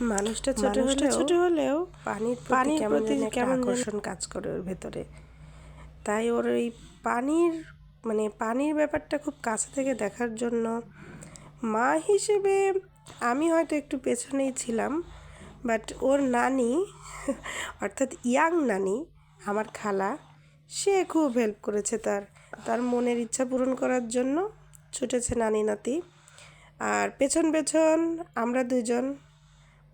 মানুষটা ছোট হলেও ছোট হলেও পানির পানির প্রতি কেমন আকর্ষণ কাজ করে ওর ভেতরে। তাই ওর ওই পানির মানে পানির ব্যাপারটা খুব কাছে থেকে দেখার জন্য মা হিসেবে আমি হয়তো একটু পেছনেই ছিলাম বাট ওর নানি অর্থাৎ ইয়াং নানি আমার খালা সে খুব হেল্প করেছে তার তার মনের ইচ্ছা পূরণ করার জন্য। ছুটেছে নানি নাতি আর পেছন পেছন আমরা দুজন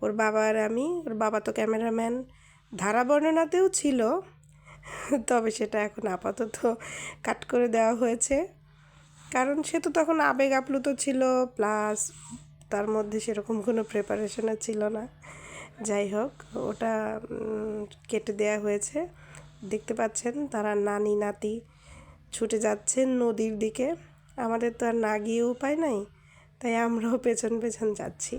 ওর বাবা আর আমি, ওর বাবা তো ক্যামেরাম্যান। ধারা বর্ণনাতেও ছিল, তবে সেটা এখন আপাতত কাট করে দেওয়া হয়েছে। কারণ সে তো তখন আবেগ আপ্লুত ছিল প্লাস তার মধ্যে সেরকম কোনো প্রিপারেশনও ছিল না। যাই হোক, ওটা কেটে দেওয়া হয়েছে। দেখতে পাচ্ছেন, তারা নানি, নাতি ছুটে যাচ্ছেন নদীর দিকে। আমাদের তো আর না গিয়ে উপায় নাই, তাই আমরাও পেছন পেছন যাচ্ছি।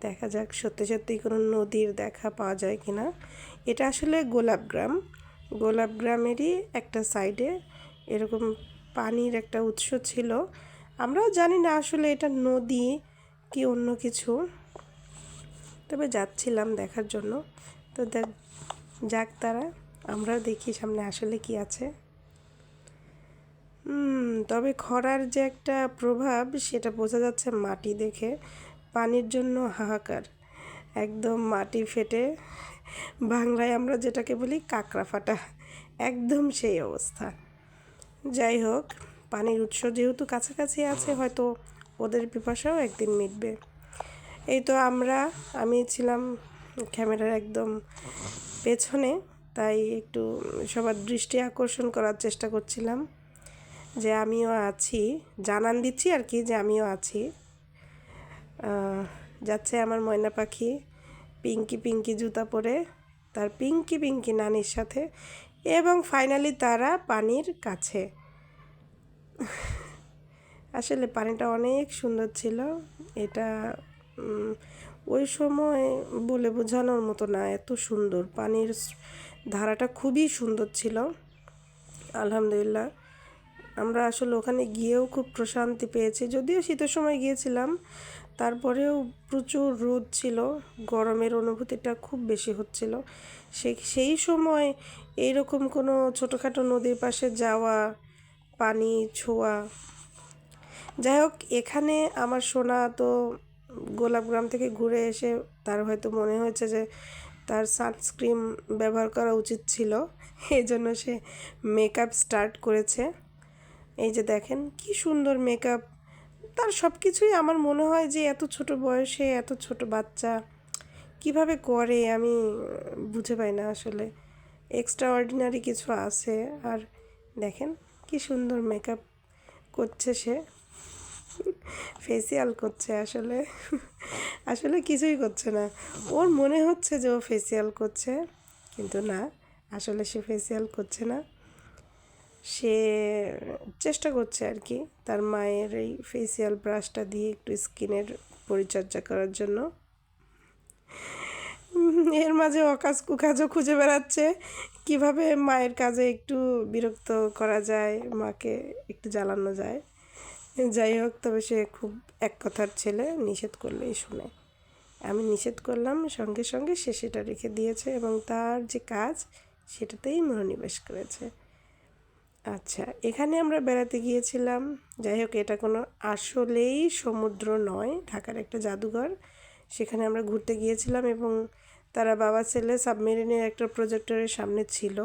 দেখা যাক, সত্যি সত্যি কোনো নদীর দেখা পাওয়া যায় কি না। এটা আসলে গোলাপগ্রাম গোলাপগ্রামেরই একটা সাইডে এরকম পানির একটা উৎস ছিল। আমরাও জানি না আসলে এটা নদী কি অন্য কিছু। তবে যাচ্ছিলাম দেখার জন্য। তো দেখ, যাক তারা আমরা দেখি সামনে আসলে কি আছে। তবে খরার যে একটা প্রভাব, সেটা বোঝা যাচ্ছে মাটি দেখে। পানির জন্য হাহাকার। একদম মাটি ফেটে বাংলায় আমরা যেটাকে বলি কাঁকড়া ফাটা একদম সেই অবস্থা। যাই হোক, পানির উৎস যেহেতু কাছাকাছি আছে, হয়তো ওদের পিপাসাও একদিন মিটবে। এই তো আমরা, আমি ছিলাম ক্যামেরার একদম পেছনে, তাই একটু সবার দৃষ্টি আকর্ষণ করার চেষ্টা করছিলাম যে আমিও আছি। জানান দিচ্ছি আর কি যে আমিও আছি। যাচ্ছে আমার ময়না পাখি, পিঙ্কি পিঙ্কি জুতা পরে, তার পিঙ্কি পিঙ্কি নানির সাথে এবং ফাইনালি তারা পানির কাছে। আসলে পানিটা অনেক সুন্দর ছিল, এটা ওই সময় বলে বোঝানোর মতো না, এত সুন্দর। পানির ধারাটা খুবই সুন্দর ছিল। আলহামদুলিল্লাহ। আমরা আসলে ওখানে গিয়েও খুব প্রশান্তি পেয়েছি। যদিও শীতের সময় গিয়েছিলাম, তারপরেও প্রচুর রোদ ছিল, গরমের অনুভূতিটা খুব বেশি হচ্ছিল। সেই সেই সময় এইরকম কোনো ছোটোখাটো নদীর পাশে যাওয়া, পানি ছোঁয়া, যাই হোক, এখানে আমার সোনা তো গোলাপগ্রাম থেকে ঘুরে এসে তার হয়তো মনে হয়েছে যে তার সানস্ক্রিন ব্যবহার করা উচিত ছিল, এই জন্য সে মেকআপ স্টার্ট করেছে। এই যে দেখেন, কি সুন্দর মেকআপ তার সব কিছুই আমার মনে হয় যে এত ছোট বয়সে, এত ছোট বাচ্চা, কীভাবে করে আমি বুঝে পাই না আসলে। এক্সট্রা অর্ডিনারি কিছু আছে। আর দেখেন, কি সুন্দর মেকআপ করছে সে। ফেসিয়াল করছে আসলে। আসলে কিছুই করছে না। ওর মনে হচ্ছে যে ও ফেসিয়াল করছে, কিন্তু না, আসলে সে ফেসিয়াল করছে না। সে চেষ্টা করছে আর কি তার মায়ের এই ফেসিয়াল ব্রাশটা দিয়ে একটু স্কিনের পরিচর্যা করার জন্য। এর মাঝে অকাজ কুকাজও খুঁজে বেড়াচ্ছে। কীভাবে মায়ের কাজে একটু বিরক্ত করা যায়, মাকে একটু জ্বালানো যায়। যাই হোক, তবে সে খুব এক কথার ছেলে, নিষেধ করলেই শুনে। আমি নিষেধ করলাম, সঙ্গে সঙ্গে সে সেটা রেখে দিয়েছে এবং তার যে কাজ, সেটাতেই মনোনিবেশ করেছে। আচ্ছা এখানে আমরা বেড়াতে গিয়েছিলাম। যাই হোক, এটা কোনো আসলেই সমুদ্র নয়, ঢাকার একটা জাদুঘর। সেখানে আমরা ঘুরতে গিয়েছিলাম এবং তারা বাবা ছেলে সাবমেরিনের একটা প্রজেক্টরের সামনে ছিল।